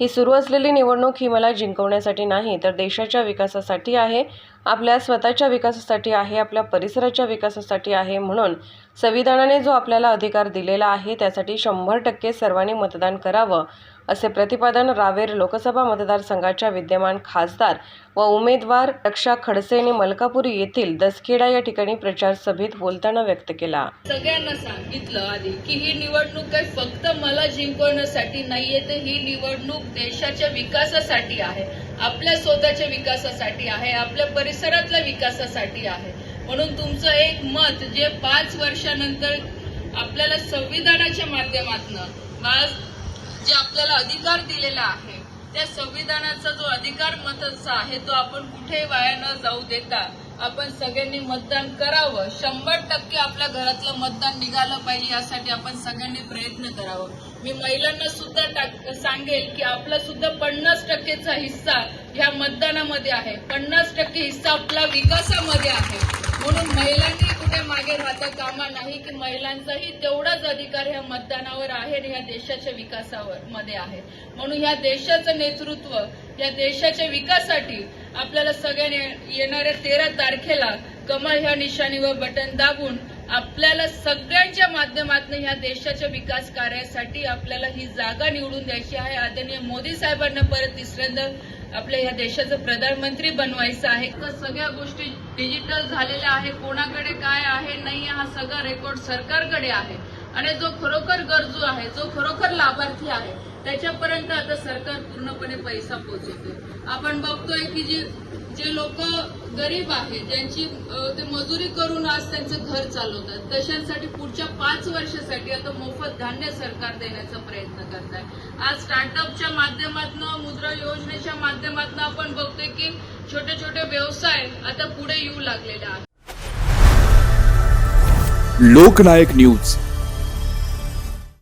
ही सुरू असलेली निवडणूक ही मला जिंकवण्यासाठी नाही तर देशाच्या विकासासाठी आहे. आपल्या स्वतःच्या विकासासाठी आहे आपल्या परिसराच्या विकासासाठी आहे म्हणून संविधानाने जो आपल्याला अधिकार दिलेला आहे त्यासाठी शंभर टक्के सर्वांनी मतदान करावं असे प्रतिपादन रावेर लोकसभा मतदारसंघाच्या विद्यमान खासदार व उमेदवार रक्षा खडसे यांनी मलकापुरी येथील दसखेडा या ठिकाणी प्रचार सभेत बोलताना व्यक्त केला. सगळ्यांना सांगितलं आधी की ही निवडणूक काही फक्त मला जिंकवण्यासाठी नाहीये तर ही निवडणूक देशाच्या विकासासाठी आहे. आपल्या स्वतःच्या विकासासाठी आहे आपल्या परिसरातल्या विकासासाठी आहे. म्हणून तुमचं एक मत जे पाच वर्षानंतर आपल्याला संविधानाच्या माध्यमातून आज जे आपल्याला अधिकार दिलेला आहे त्या संविधानाचा जो अधिकार मताचा आहे तो आपण कुठेही वाया न जाऊ देता आपण सगळ्यांनी मतदान करावं. शंभर टक्के आपल्या घरातलं मतदान निघालं पाहिजे यासाठी आपण सगळ्यांनी प्रयत्न करावं. मी महिलांना सुद्धा सांगेल की आपला सुद्धा पन्नास टक्केचा हिस्सा ह्या मतदानामध्ये आहे. पन्नास टक्के हिस्सा आपला विकासामध्ये आहे. म्हणून महिलांनी मागे राहता कामा नाही की महिलांचाही तेवढाच अधिकार ह्या मतदानावर आहे आणि ह्या देशाच्या विकासावर मध्ये आहे. म्हणून ह्या देशाचं नेतृत्व या देशाच्या विकासासाठी आपल्याला सगळ्यांनी येणाऱ्या तेरा तारखेला कमळ ह्या निशाणीवर बटन दाबून आपल्याला सगळ्यांच्या माध्यमातून ह्या देशाच्या विकास कार्यासाठी आपल्याला ही जागा निवडून द्यायची आहे. आदरणीय मोदी साहेबांना परत तिसऱ्यांदा आपल्या ह्या देशाचं प्रधानमंत्री बनवायचं आहे. तर सगळ्या गोष्टी डिजिटल झालेल्या आहे कोणाकडे काय आहे नाही हा सगळा रेकॉर्ड सरकारकडे आहे. आणि जो खरोखर गरजू आहे जो खरोखर लाभार्थी आहे त्याच्यापर्यंत आता सरकार पूर्णपणे पैसा पोहोचवते आपण बघतोय की जी जे लोक गरीब आहेत ज्यांची ते मजुरी करून आज त्यांचं घर चालवतात. तशांसाठी पुढच्या पाच वर्षासाठी आता मोफत धान्य सरकार देण्याचा प्रयत्न करत आहे आज स्टार्टअपच्या माध्यमातून मुद्रा योजनेच्या माध्यमातून आपण बघतोय की छोटे छोटे व्यवसाय आता पुढे येऊ लागलेले आहेत. लोकनायक न्यूज.